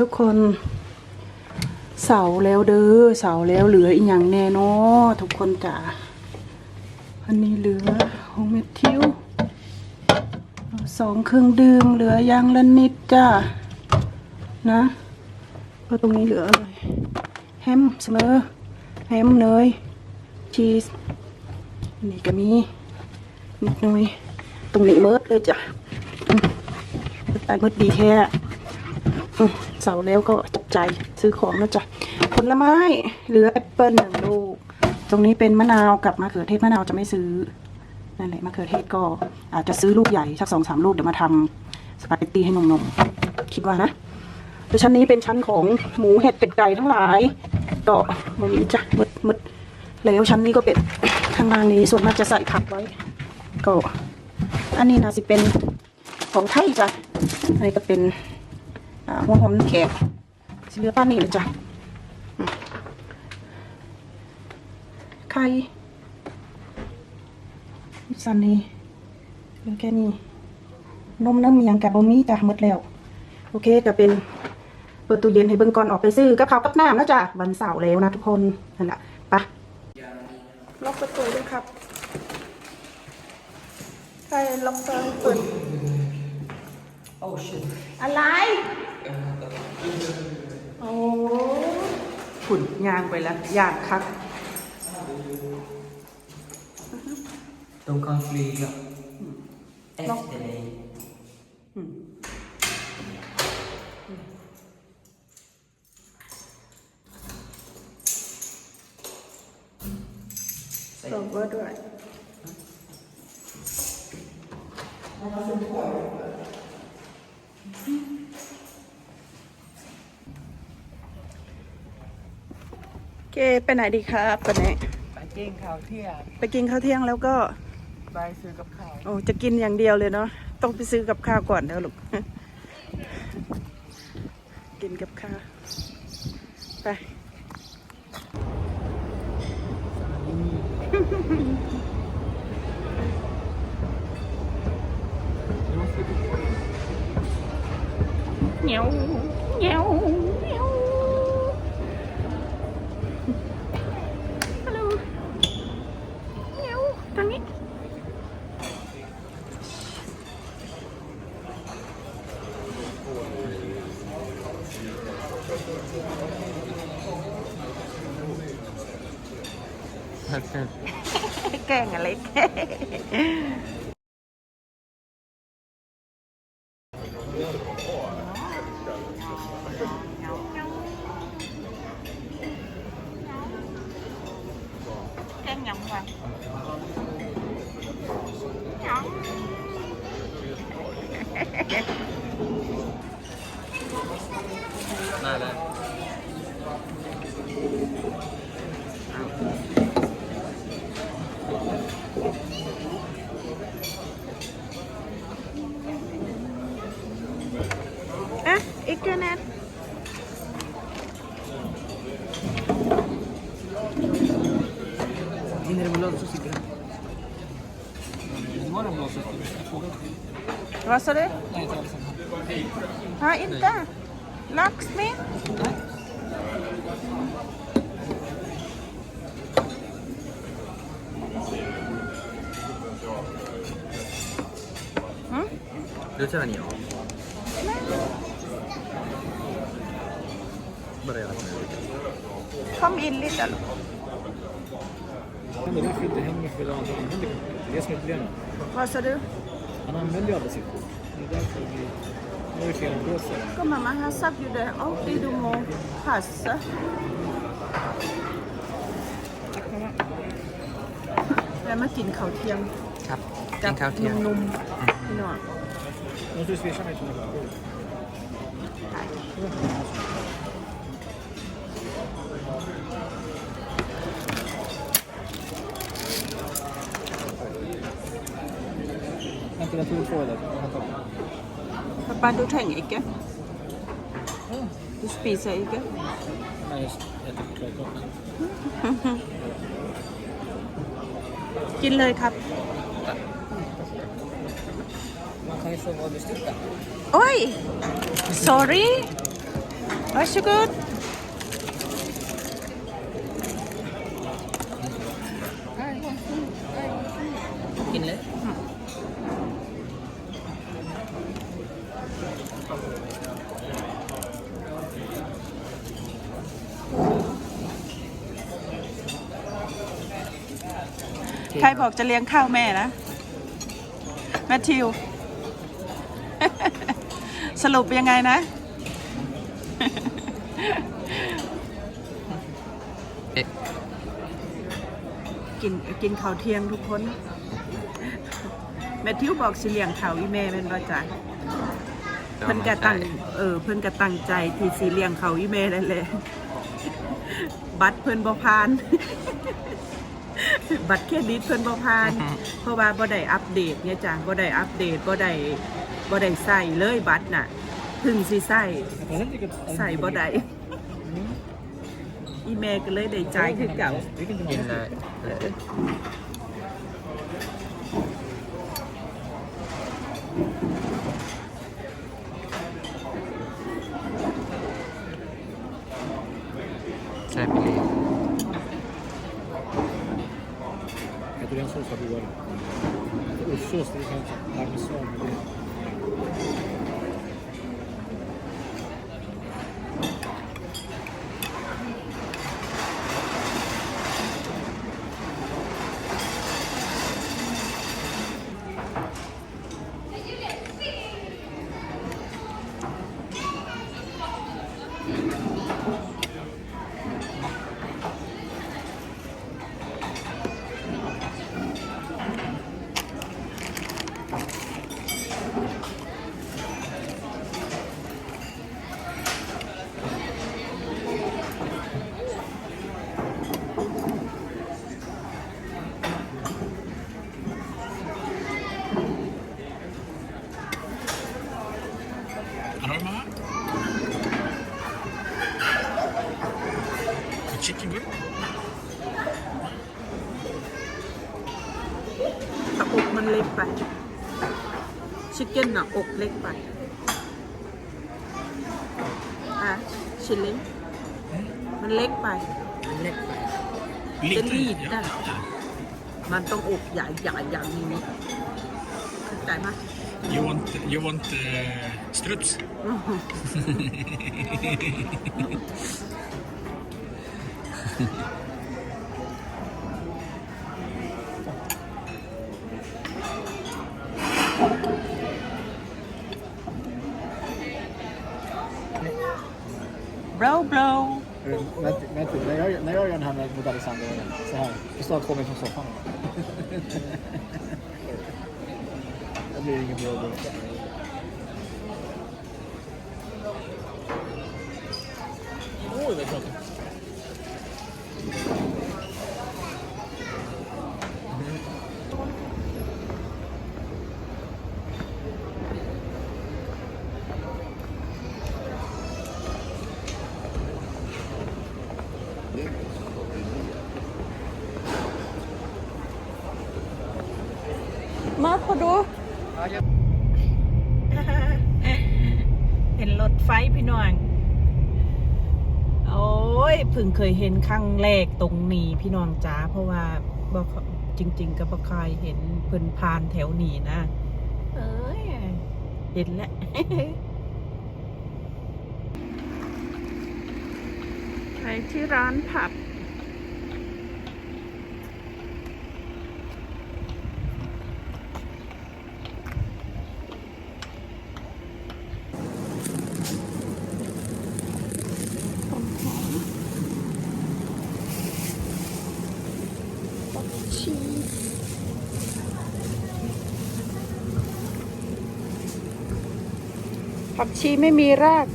ทุกคนเสาแล้วเด้อเสาแล้วเหลืออีกอย่างแน่นอทุกคนจ๋าอันนี้เหลือหงเม็ดทิวสองเครื่องดื่มเหลือยางละนิดจ้านะก็ตรงนี้เหลืออะไรแฮมเสมอแฮมเนยชีสนี่ก็มีนิดหน่อยตรงนี้เมิดเลยจ้ะอืมตายเมิดดีแค่ เสาร์แล้วก็จับใจซื้อของแล้วจ้ะผลไม้เหลือแอปเปิลหนึ่งลูก ตรงนี้เป็นมะนาวกับมะเขือเทศมะนาวจะไม่ซื้อนั่นแหละมะเขือเทศก็อาจจะซื้อลูกใหญ่สักสองสามลูกเดี๋ยวมาทำสปาเกตตี้ให้นมๆคิดว่านะแล้วชั้นนี้เป็นชั้นของหมูเห็ดเป็ดไก่ทั้งหลายก็มันนี้จ้ะมืดมืดแล้วชั้นนี้ก็เป็นข้างล่างนี้ส่วนมากจะใส่ผักไว้ ก็ อันนี้นะสิเป็นของไทยจ้ะอันนี้ก็เป็น หัวหอมแขกสิเหลือป้านนี่เลยจ้ะอืมไข่สันนี่เหลือแค่นี้นมน้ำเมียงกับบะหมี่จ้ะหมดแล้ว โอเคก็เป็นเปิดตู้เย็นให้เบิ่งก่อนออกไปซื้อกับข้าวกับน้ำนะจ้ะวันเสาร์แล้วนะทุกคนนั่นแหละไปะล็อกประตูด้วยครับใครล็อกประตูเปิด Oh shit. อะไร โอ้ขุนยางไปแล้วยางคัก De kan flyga efter dig. สองก็ด้ ไปไหนดีครับตอนนี้ไปเก้งข่าวเที่ยงไปกินข้าวเที่ยงแล้วก็ไปซื้อกับข้าวโอ้จะกินอย่างเดียวเลยเนาะต้องไปซื้อกับข้าวก่อนเด้อลูกกินกับข้าวไป แกล้งอะไรแกล้ง nel blog si grande. Vad sa du? Ja, inte? Laxmi? Mm? Då tar ni av. Bara göra Familj, eller? In lite. då. Men det är därför inte hänger för det andra använder kortet. Det är det som är problemet. Vad sa du? Han använder ju aldrig sitt kort. Det är därför det blir... Nu är det fel på sig. Kom mamma, han satt ju där alltid du må passa. Tack mamma. แล้วมากินข้าวเที่ยงครับกักินข้าวเที่ยงนุ่มๆพี่น้อง Måste du swisha mig 200 kronor? Temperatur på det. Pappa, du trenger ikke. Du spiser ikke. Nej, just jag tycker det är gott. กินเลยครับ Man kan ju få vad du styckar. โอ้ย sorry Varsågod. ใครบอกจะเลี้ยงข้าวแม่นะแมทธิว สรุปยังไงนะเอ๊ะกินกินข้าวเที่ยงทุกคน แมทธิวบอกสิเลี้ยงข้าวอีแม่เป็นประจันเพิ่นกะตั้งเออเพิ่นกะตั้งใจที่สิเลี้ยงข้าวอีแม่นั่นแหละบัตรเพิ่นบ่ผ่าน บัตรเครดิตเพิ่นบ่ผ่าน เพราะว่าบ่ได้อัปเดตเนี่ยจ้ะบ่ได้อัปเดตบ่ได้บ่ได้ใส่เลยบัตรน่ะเพึ่งสิใส่ Jag kan inte ใส่บ่ได้อีแม่ก็เลยได้จ่ายคือเก่า Det kan inte กิน vara เลยเลยใช่ไปเลย konkurrensås har vi O Souza så stor konkurranse. ชิคเก้นน่ะอกเล็กไป อะ ชิลลิงมันเล็กไปเล็กไปจะรีด ja. ได้ มันต้องอกใหญ่ใหญ่อย่างนี้เข้าใจไหม You want, you want uh, struts? Bro, bro. vänta, när, jag, när jag gör den här mot Alexander så här. Du snart kommer från soffan. det blir ingen bra burk. Oh คยเห็นครั้งแรกตรงนี้พี่น้องจ้าเพราะว่าบอกจริง ๆ ก็บ่เคยเห็นเพิ่นผ่านแถวนี้นะ เอ้ยเห็นแล้วไปที่ร้านผับ ชีไม่มีราก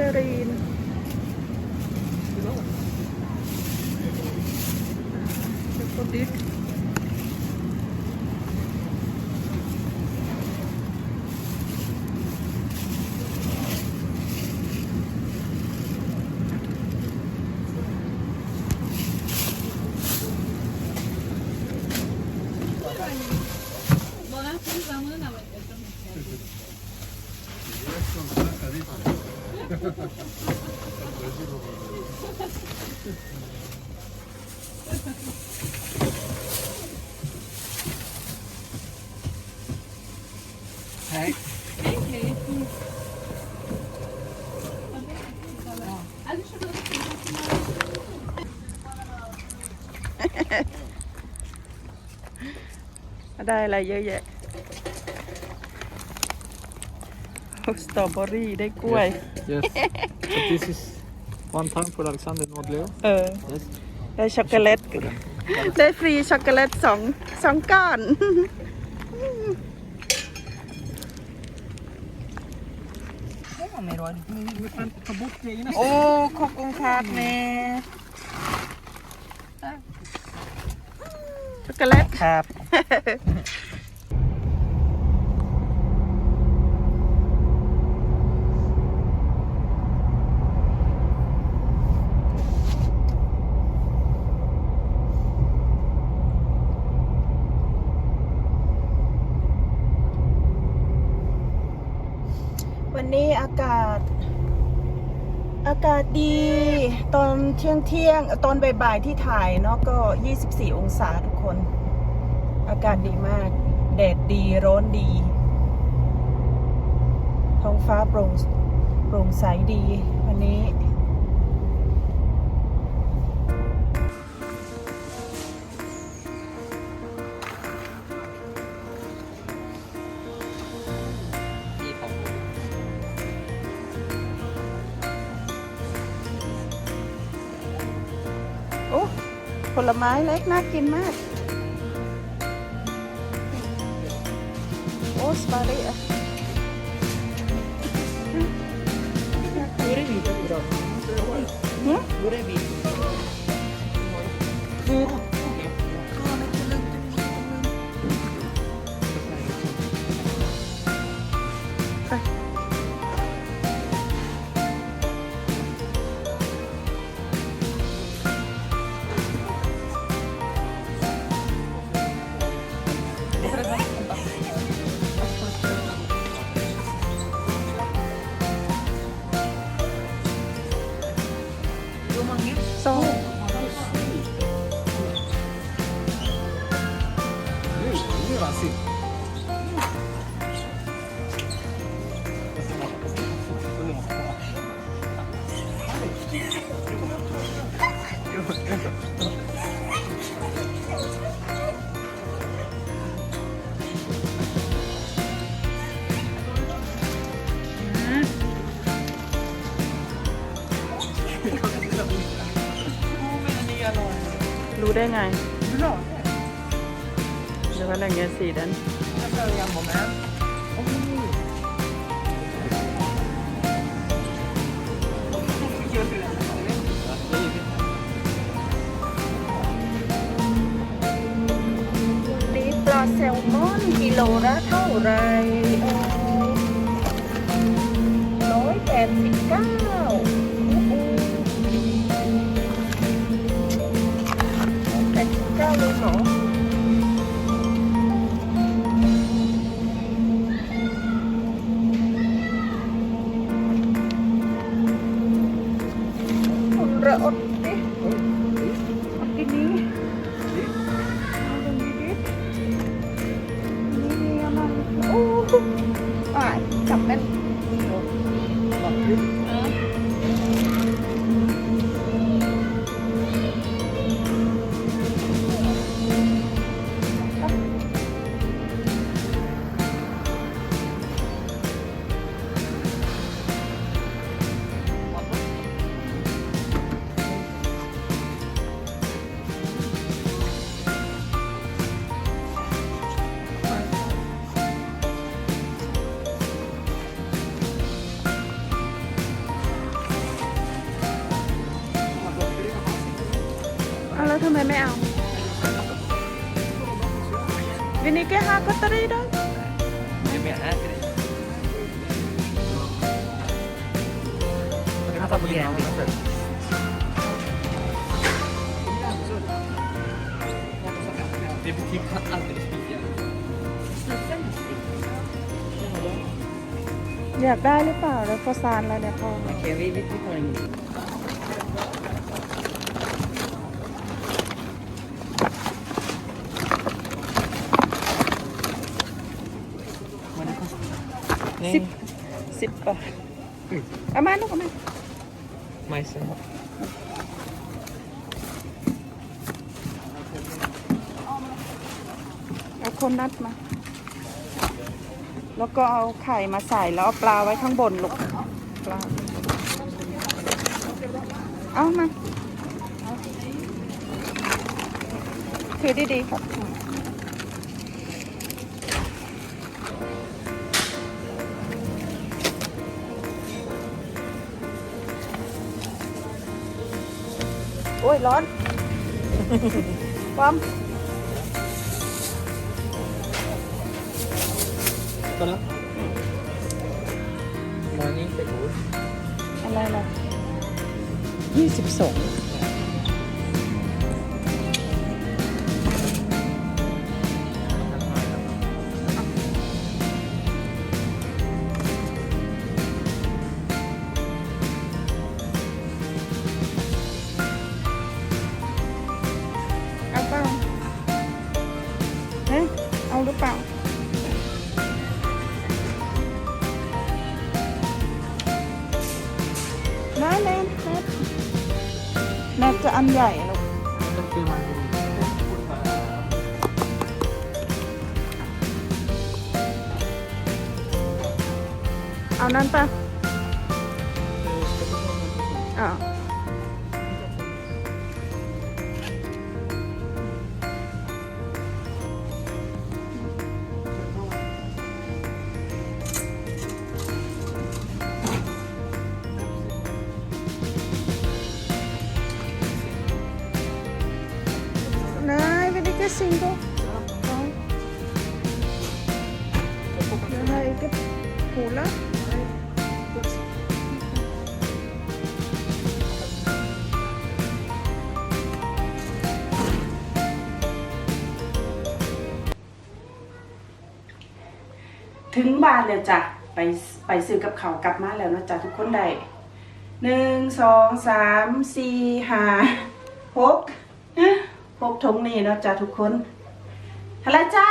เหรอนักเตรีน ดิ ได้อะไรเยอะแยะสตรอเบอรี่ได้กล้วย Yes. But this is one time for Alexander Nordleo. เออ Yes. ได้ช็อกโกแลต ได้ฟรีช็อกโกแลตสองสองก้อน โอ้ขอบคุณครับแม่ช็อกโกแลต ครับ วันนี้อากาศ อากาศดี ตอนเที่ยงเที่ยงตอนบ่ายๆที่ถ่ายเนาะก็ 24 องศาทุกคน อากาศดีมาก แดดดีร้อนดี ท้องฟ้าโปร่งโปร่งใสดีวันนี้ ลไม้เล็กน่ากินมาก โอ้สปาเรียส รู้ได้ไงหรือว่าอะไรเงี้ยสีดันนี่ปลาแซลมอนกิโลละเท่าไหรร้ คุ Det kan ta på grejen. Det betyder alldeles speciellt. อยากได้หรือเปล่าแล้วพอซานแล้วเนี่ยพอ Okej, vi, vi, vi tar en grej. สิบ สิบบาทเอามาลูกเอามา Majsen. เอาคนนัดมา แล้วก็เอาไข่มาใส่แล้วเอาปลาไว้ข้างบนลูกปลาเอามาถือดีๆครับโอ้ยร้อนความ Kolla. Man är inte god. อะไรล่ะยี่สิบสอง จะอันใหญ่ลูกเอานั้นปะอ่า ถึงบ้านแล้วจ้ะไปไปซื้อกับเขากลับมาแล้วนะจ๊ะทุกคนได้หนึ่งสองสามสี่ห้าหกหกทงนี่นะจ้ะทุกคนฮัลโหลจ้า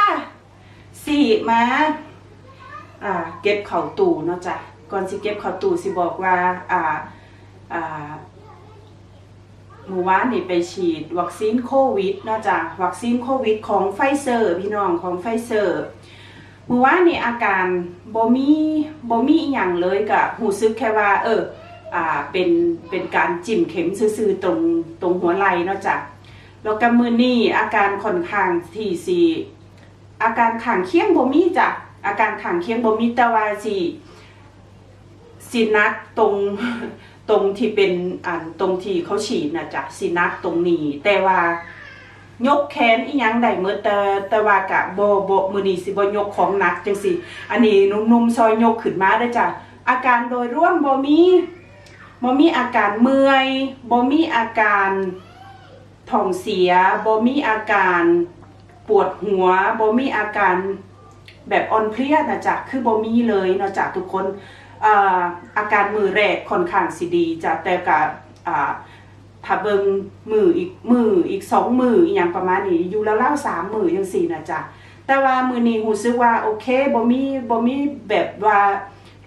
สี่มาอ่าเก็บเข่าตู่เนาะจ้ะก่อนสิเก็บเข่าตู่สิบอกว่าอ่าอ่าเมื่อวานนี่ไปฉีดวัคซีนโควิดเนาะจ้ะวัคซีนโควิดของไฟเซอร์พี่น้องของไฟเซอร์ เมื่อวานนี่อาการบ่มีบ่มีอหย่างเลยก็หูซึกแค่ว่าเอออ่าเป็นเป็นการจิ้มเข็มซื่อๆตรงตรงหัวไหล่เนาะจ้ะแล้วก็มือนี่อาการค่อนข้างที่สิอาการข้างเคียงบ่มีจ้ะอาการข้างเคียงบ่มีแต่ว่าสิสินัดตรงตรงที่เป็นอันตรงที่เขาฉีดนะจ๊ะสินัดตรงนี้แต่ว่า ยกแขนอีหยังได้เมื่อแต่แต่ว่ากะบ่บ่มือนี้สิบ่ยกของหนักจังซี่อันนี้นุ่มๆซอยยกขึ้นมาได้จ้ะอาการโดยร่วมบ่มีบ่มีอาการเมื่อยบ่มีอาการท้องเสียบ่มีอาการปวดหัวบ่มีอาการแบบอ่อนเพลียนะจ๊ะคือบ่มีเลยเนาะจ๊ะทุกคนอาอาการมือแรกค่อนข้างสิดีจ้ะแต่กะอ่า ถ้าเบิงมืออีกมืออีกสองมืออีอย่างประมาณนี้อยู่แล้วเล่าสามมือยังสี่นะจ๊ะแต่ว่ามือนี้หูซึกว่าโอเคบ่มีบ่มีแบบว่า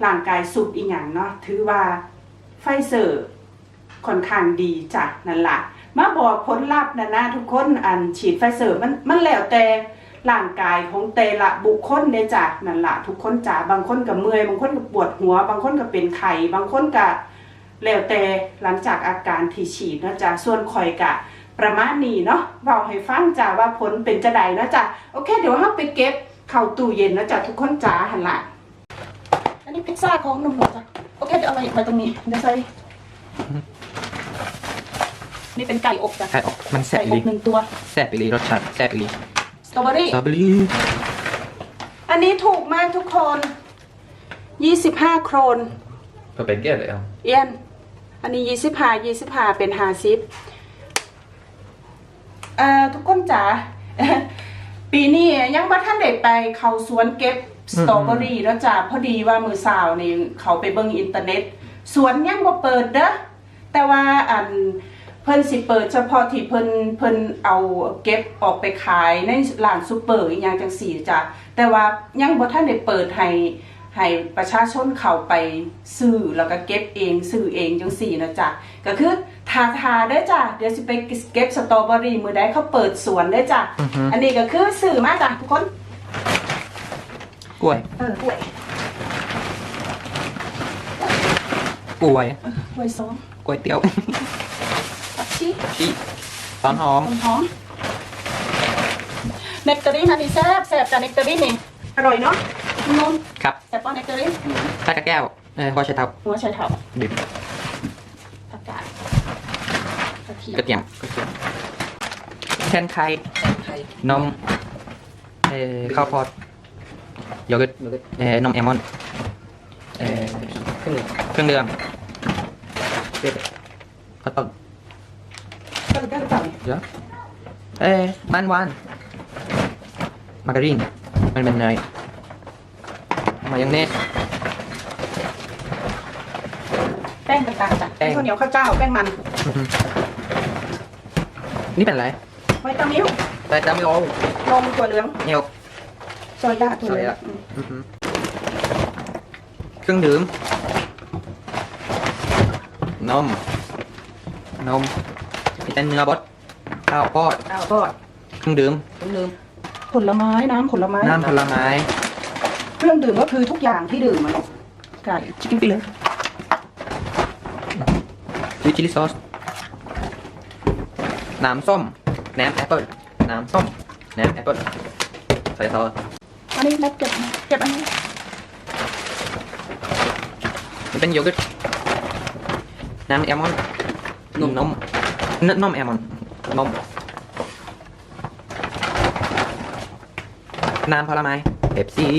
ร่างกายสุดอีหยังเนาะถือว่าไฟเซอร์ค่อนข้างดีจ้ะนั่นละมาบอกผลลัพธ์นะนะทุกคนอันฉีดไฟเซอร์มันมันแล้วแต่ร่างกายของแต่ละบุคคลเด้จ้ะนั่นละทุกคนจ้ะบางคนก็เมื่อยบางคนก็ปวดหัว บางคนก็เป็นไข้บางคนก็ แล้วแต่หลังจากอาการที่ฉีดนะจ๊ะส่วนข่อยกะประมาณนี้เนาะเว้าให้ฟังจ้ะว่าผลเป็นจะใดนะจ๊ะโอเค เดี๋ยวเราไปเก็บเข้าตู้เย็นนะจ๊ะทุกคนจ๋าหันหละอันนี้พิซซ่าของหนุ่มๆจ้ะโอเคเดี๋ยวเอาไว้ไว้ตรงนี้เดี๋ยวใส่นี่เป็นไก่อบจ้ะไก่อบมันแซ่บไก่อีอบหนึ่งตัวแซ่บอีหลีรสชาติแซ่บอีหลีสตรอเบอรี่สตรอเบอรี่อันนี้ถูกมากทุกคน 25 โครนก็เป็นแก้เลย อะเอียนอันนี้ยี่สิบห้ายี่สิบห้าเป็นห้าสิบเอ่อทุกคนจ๋าปีนี้ยังบ่ท่านได้ไปเขาสวนเก็บสตรอเบอรี่แล้วจ้าพอดีว่ามือสาวนี่เขาไปเบิ่งอินเทอร์เน็ต สวนยังบ่เปิดเด้อแต่ว่าอันเพิ่นสิเปิดเฉพาะที่เพิ่นเพิ่นเอาเก็บออกไปขายในร้านซูเปอร์อีหยังจังสี่จ้ะแต่ว่ายังบ่ท่านได้เปิดให้ ให้ประชาชนเข้าไปซื้อแล้วก็เก็บเองซื้อเองจังสี่นะจ๊ะก็คือทาทาเด้อจ้ะเดี๋ยวสิไปเก็บสตรอเบอรี่มื้อใดเขาเปิดสวนเด้อจ้ะอันนี้ก็คือซื้อมาจ้ะทุกคนกล้วยเออกล้วยกล้วยกล้วยส้มกล้วยเตี๋ยวผักชีชีตอนหอมหอมเนกเตอรี่อันนี้แซ่บแซ่บจ้ะเนกเตอรี่นี่อร่อยเนาะ นุ่มครับแซ่บป้อนเนกเตอรี่ตากระแก้วเออพอใช้เท้าหัวไชเท้าดิบผักกาดกระเทียมกระเทียมกระเทียมแทนไข่ไข่นมเอ่อข้าวโพดโยเกิร์ตเอ่อนมแอลมอนด์เอ่อเครื่องเครื่องดื่มเป็ดข้าวต้มก็ได้หรือเปล่าเนี่ยเยอะเอ้ยมันหวานมาการีนมันเป็นเนย มายองเนส แป้งต่างๆจ้ะแป้งข้าวเหนียวข้าวเจ้าแป้งมันอื้อหือนี่เป็นอะไรไวตามิลแต่จำไม่รู้นมถั่วเหลืองเนี่ยว โซยาถั่วเหลืองโซยาอืมอื้อหือเครื่องดื่ม นม นมมีแต่เนื้อบดข้าวโพดเอาก็เครื่องดื่มต้มลืมผลไม้น้ำผลไม้น้ำผลไม้ เครื่องดื่มก็คือทุกอย่างที่ดื่มมันไก่ชิคกี้พายเลยวิชิลิซอสน้ำส้มแหนมแอปเปิลน้ำส้มแหนมแอปเปิลใส่ซอสอันนี้นับเก็บนะเก็บอันนี้มันเป็นโยเกิร์ตน้ำแอลมอนด์นมนมนนมแอลมอนด์นมน้ำผลไม้เป๊ปซี่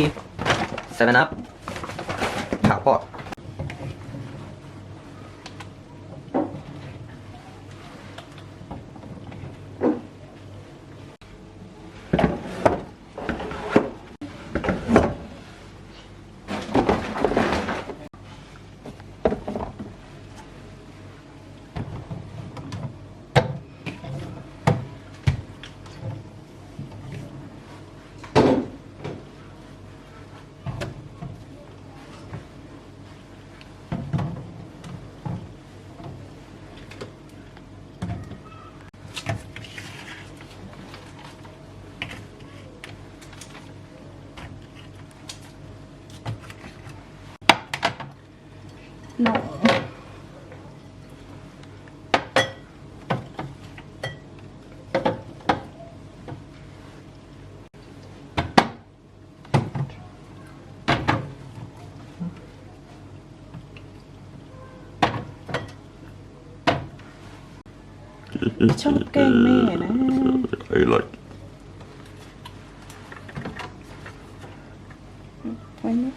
เซ ชอบแกล้งแม่นะ I like ไว้นี่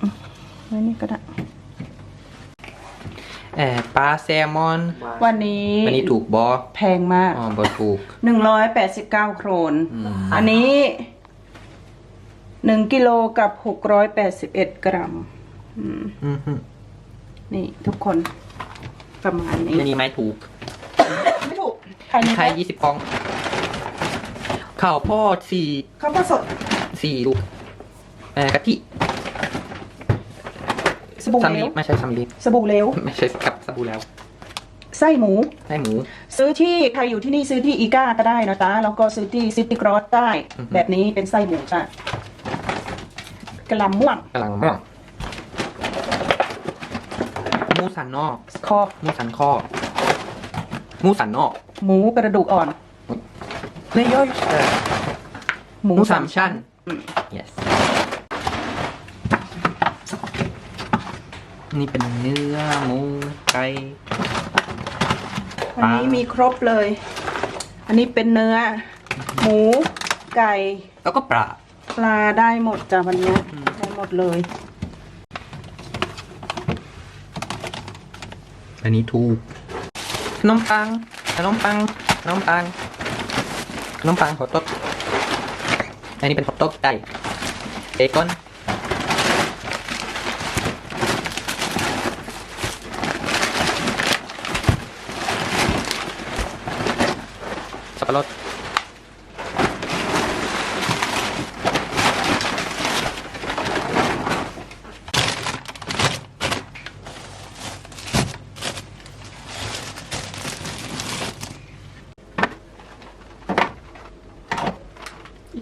อืมไว้นี่ก็ได้เอ่อปลาแซลมอน วันนี้อันนี้ถูกบอแพงมากอ๋อบอถูกหนึ่งร้อยแปดสิบเก้าโครนอืมอันนี้หนึ่งกิโลกับหกร้อยแปดสิบเอ็ดกรัมอืมอือหือนี่ทุกคน ประมาณนี้อันนี้ไม่ถูกไม่ถูกใครไข่ยี่สิบฟอง ข้าวโพดสี่ข้าวโพดสดสี่ลูกเอ่อกะทิสบู่ซัมเหลลีวไม่ใช่ซัมลีสบู่เหลวไม่ใช่กับสบู่แล้วไส้หมูให้หมู ซื้อที่ใครอยู่ที่นี่ซื้อที่อีก้าก็ได้นะจ๊ะแล้วก็ซื้อที่ซิตี้กรอสได้ อือฮึ แบบนี้เป็นไส้หมูจ้ะกระหลำม่วงกำลังม่วงห มูสันนอกคอหมูสันคอหมูสันนอก หมูกระดูกอ่อนไม่ย่อยเอ่อหมูหมูสามชั้นอืม yes นี่เป็นเนื้อหมูไก่ วันนี้มีครบเลย อันนี้เป็นเนื้อ หมูไก่ แล้วก็ปลาปลาได้หมดจ้ะวันเนี้ยได้หมดเลย อันนี้ถูกขนมปังขนมปังขนมปังขนมปังขอตดอันนี้เป็นขอตดไก่เบคอนสับปะรด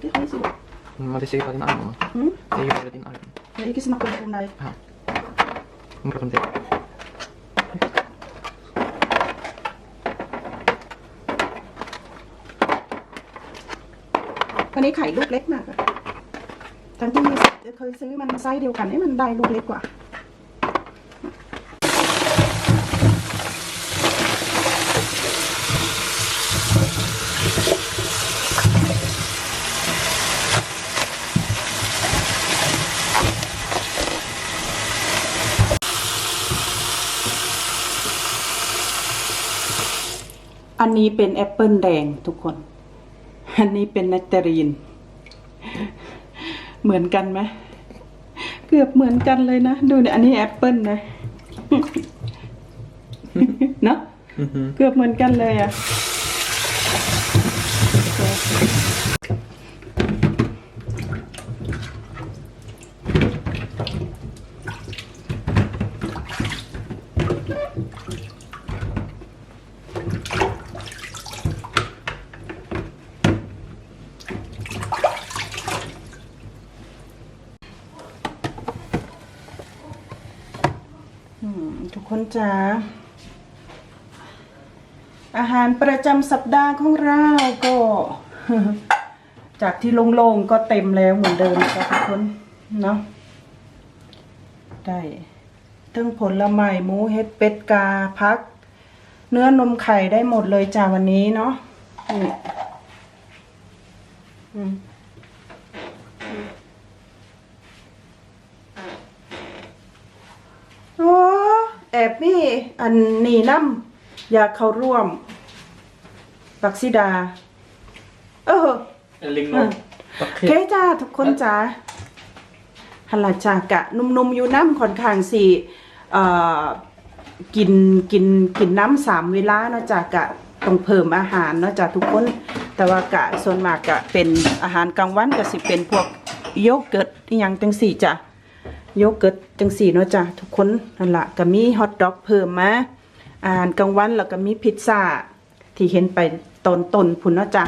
Ikke kan jeg si. Må du si på din arm? mamma? Mm. Det gjør din arm. Jeg vil ikke snakke om deg. Må prate om det. วันนี้ไข่ลูกเล็กมากอะทั้งที่เคยซื้อมันไซส์เดียวกันให้มันได้ลูกเล็กกว่า อันนี้เป็นแอปเปิลแดงทุกคน อันนี้เป็นเนตเตอรีน เหมือนกันไหมเกือบเหมือนกันเลยนะ ดูเนี่ยอันนี้แอปเปิลนะเนอะเกือบเหมือนกันเลยอะอืมทุกคนจ๋าอาหาร ประจำสัปดาห์ของเราก็ จากที่โล่งๆก็เต็มแล้วเหมือนเดิมนะคะทุกคนเนาะได้ทั้งผลไม้หมูเห็ดเป็ดกาพัก เนื้อนมไข่ได้หมดเลยจ้าวันนี้เนาะนี่อืมโอ้แอบนี่อันนี้น้ำอยากเข้าร่วม ปักซิดา เออ En ling เออโอเคจ้าทุกคนจ้าฮัลลาจากะนุ่มๆอยู่น้ำค่อนข้างสิเอ่อกินกินกินน้ำสามเวลาเนาะจากะต้องเพิ่มอาหารเนาะจ้าทุกคน แต่ว่ากะส่วนมากกะเป็นอาหารกลางวันก็สิเป็นพวกโยเกิร์ตอหยังจังสี่จ้ะโยเกิร์ตจังสี่เนาะจ้ะทุกคนนั่นละก็มีฮอทดอกเพิ่มมาอาหารกลางวันแล้วก็มีพิซซ่าที่เห็นไป ตอนต้นพุ่นเนาะจ้ะ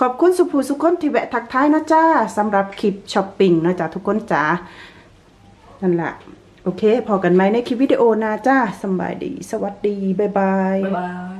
ขอบคุณสุภูสุคนที่แวะทักทายเนาะจ้าสำหรับคลิปช้อปปิ้งเนาะจ้ะทุกคนจ้านั่นแหละโอเค พอกันไหมในคลิปวิดีโอหนาจ้าสำบายดี สวัสดี บ๊ายบายบาย